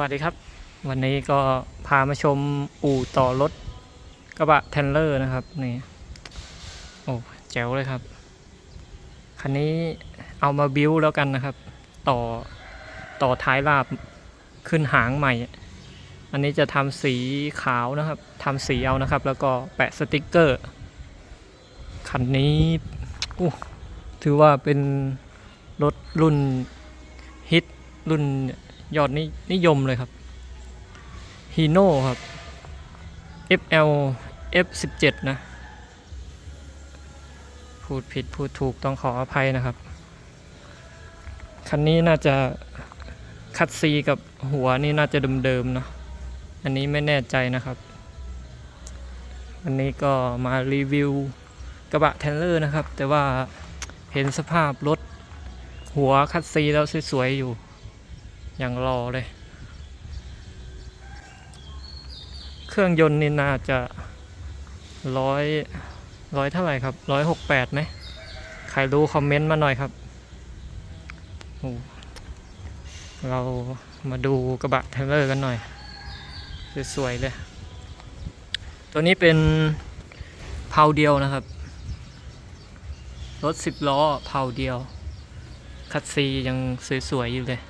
วัสดีครับ วันนี้ก็พามาชมอู่ต่อรถกระบะเทนเลอร์นะครับนี่โอ้แจ๋วเลยครับ คันนี้เอามาบิวแล้วกันนะครับ ต่อต่อท้ายราบขึ้นหางใหม่ อันนี้จะทำสีขาวนะครับทำสีเอานะครับ แล้วก็แปะสติกเกอร์ คันนี้อู้ถือว่าเป็นรถรุ่นฮิตรุ่น ยอดนินยมเลยครับฮีโน่ครับ FL F17 นะ พูดผิดพูดถูกต้องขออภัยนะครับ คันนี้น่าจะคัดซีกับหัวนี่น่าจะเดิมๆเนะ อันนี้ไม่แน่ใจนะครับวันนี้ก็มารีวิวกระบะเทนเลอร์นะครับ แต่ว่าเห็นสภาพรถหัวคัดซีแล้วสวยๆอยู่ อย่างรอเลย เครื่องยนต์นี่น่าจะร้อยร้อยเท่าไหร่ครับร้อยหกแปดไหมใครรู้คอมเมนต์มาหน่อยครับ เรามาดูกระบะเทเลอร์กันหน่อย สวยๆเลย ตัวนี้เป็นเพาเดียวนะครับ รถสิบล้อเพาเดียว คัดซียังสวยๆอยู่เลย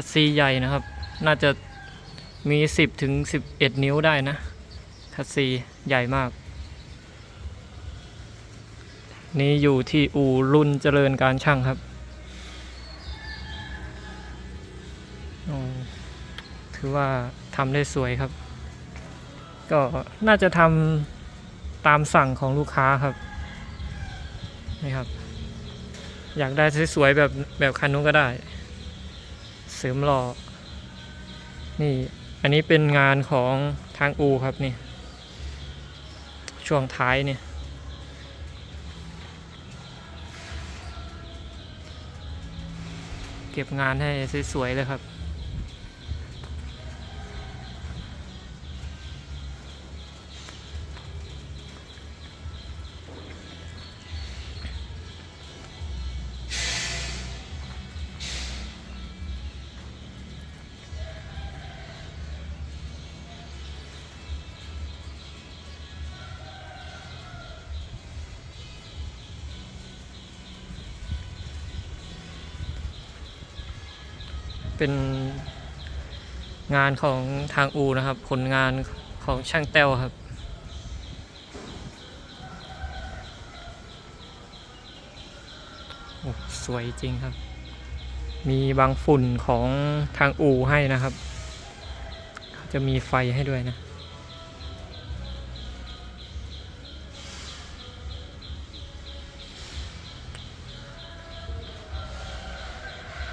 คัสซีใหญ่นะครับ น่าจะมี 10 ถึง 11 นิ้วได้นะ คัสซีใหญ่มาก นี่อยู่ที่อู่รุ่นเจริญการช่างครับ ถือว่าทำได้สวยครับ ก็น่าจะทำตามสั่งของลูกค้าครับ นี่ครับ อยากได้สวยๆแบบแบบคันนู้นก็ได้ เสริมหล่อ นี่ อันนี้เป็นงานของทางอูครับนี่ ช่วงท้ายเนี่ยเก็บงานให้สวยๆเลยครับ เป็นงานของทางอูนะครับ ผลงานของช่างแต้วครับโอ้สวยจริงครับ มีบางฝุ่นของทางอูให้นะครับ จะมีไฟให้ด้วยนะ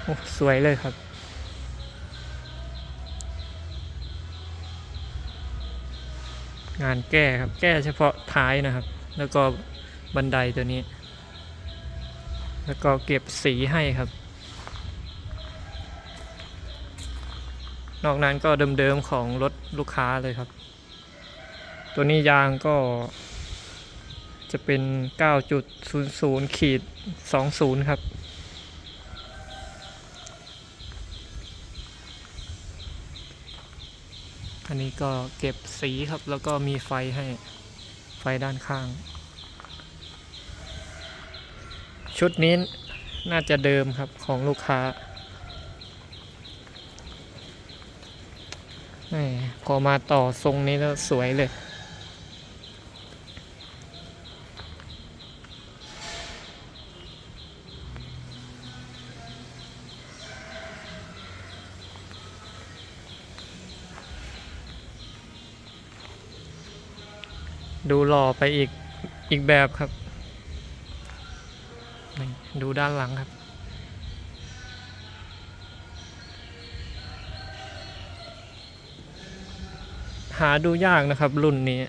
โอ้สวยเลยครับ งานแก้ครับ แก้เฉพาะท้ายนะครับ แล้วก็บันไดตัวนี้ แล้วก็เก็บสีให้ครับ นอกนั้นก็เดิมๆของรถลูกค้าเลยครับ ตัวนี้ยางก็จะเป็น 9.00ขีด20 ครับ อันนี้ก็เก็บสีครับ แล้วก็มีไฟให้ไฟด้านข้าง ชุดนี้น่าจะเดิมครับของลูกค้าพอมาต่อทรงนี้แล้วสวยเลย ดูหล่อไปอีกอีกแบบครับ ดูด้านหลังครับ หาดูยากนะครับรุ่นนี้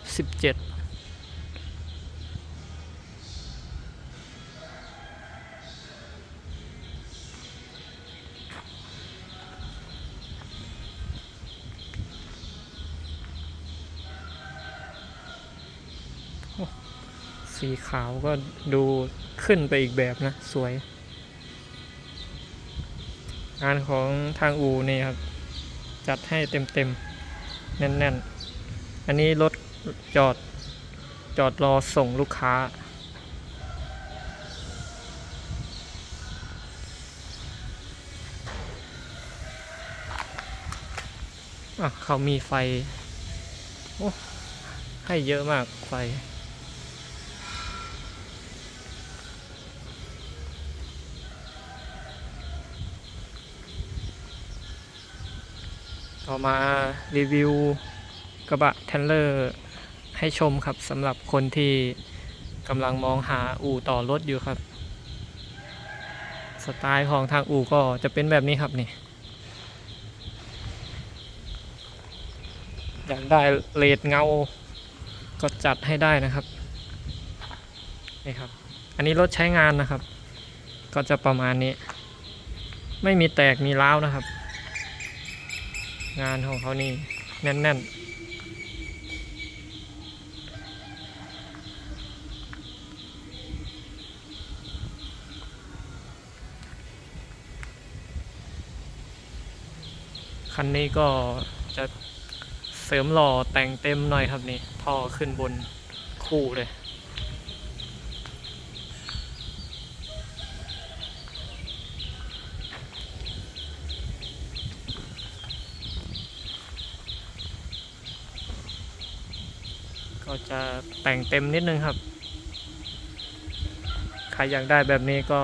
F17 สีขาวก็ดูขึ้นไปอีกแบบนะ สวย งานของทางอูนี่ครับ จัดให้เต็มเต็มๆ แน่นๆ อันนี้รถจอดจอดรอส่งลูกค้า อะ เขามีไฟ โอ้ ให้เยอะมากไฟ ต่อมารีวิวกระบะเทนเลอร์ให้ชมครับสำหรับคนที่กำลังมองหาอู่ต่อรถอยู่ครับ สไตล์ของทางอู่ก็จะเป็นแบบนี้ครับนี่อยากได้เลดเงาก็จัดให้ได้นะครับนี่ครับ อันนี้รถใช้งานนะครับ ก็จะประมาณนี้ ไม่มีแตกมีร้าวนะครับ งานของเขานี่แน่นๆคันนี้ก็จะเสริมหล่อแต่งเต็มหน่อยครับนี่ท่อขึ้นบนคู่เลย ก็จะแต่งเต็มนิดนึงครับ ใครอยากได้แบบนี้ก็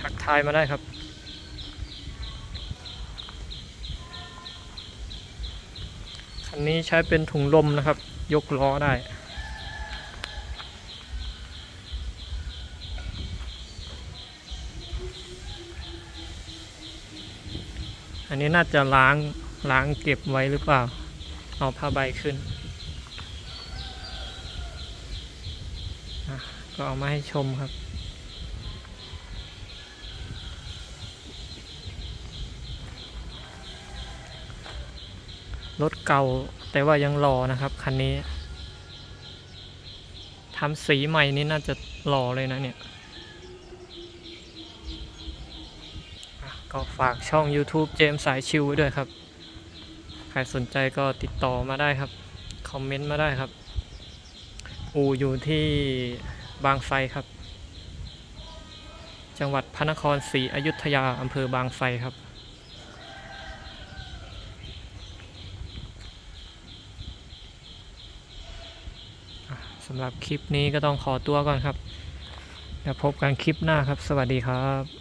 ทักทายมาได้ครับ คันนี้ใช้เป็นถุงลมนะครับ ยกล้อได้อันนี้น่าจะล้างล้างเก็บไว้หรือเปล่า เอาผ้าใบขึ้น อะ ก็เอามาให้ชมครับ รถเก่าแต่ว่ายังหล่อนะครับ คันนี้ทำสีใหม่นี่น่าจะหล่อเลยนะเนี่ย ก็ฝากช่อง YouTube เจมส์สายชิวไว้ด้วยครับ ใครสนใจก็ติดต่อมาได้ครับ คอมเมนต์มาได้ครับ อูอยู่ที่ บางไทรครับ จังหวัดพระนครศรีอยุธยาอำเภอบางไทรครับ สำหรับคลิปนี้ก็ต้องขอตัวก่อนครับ แล้วพบกันคลิปหน้าครับ สวัสดีครับ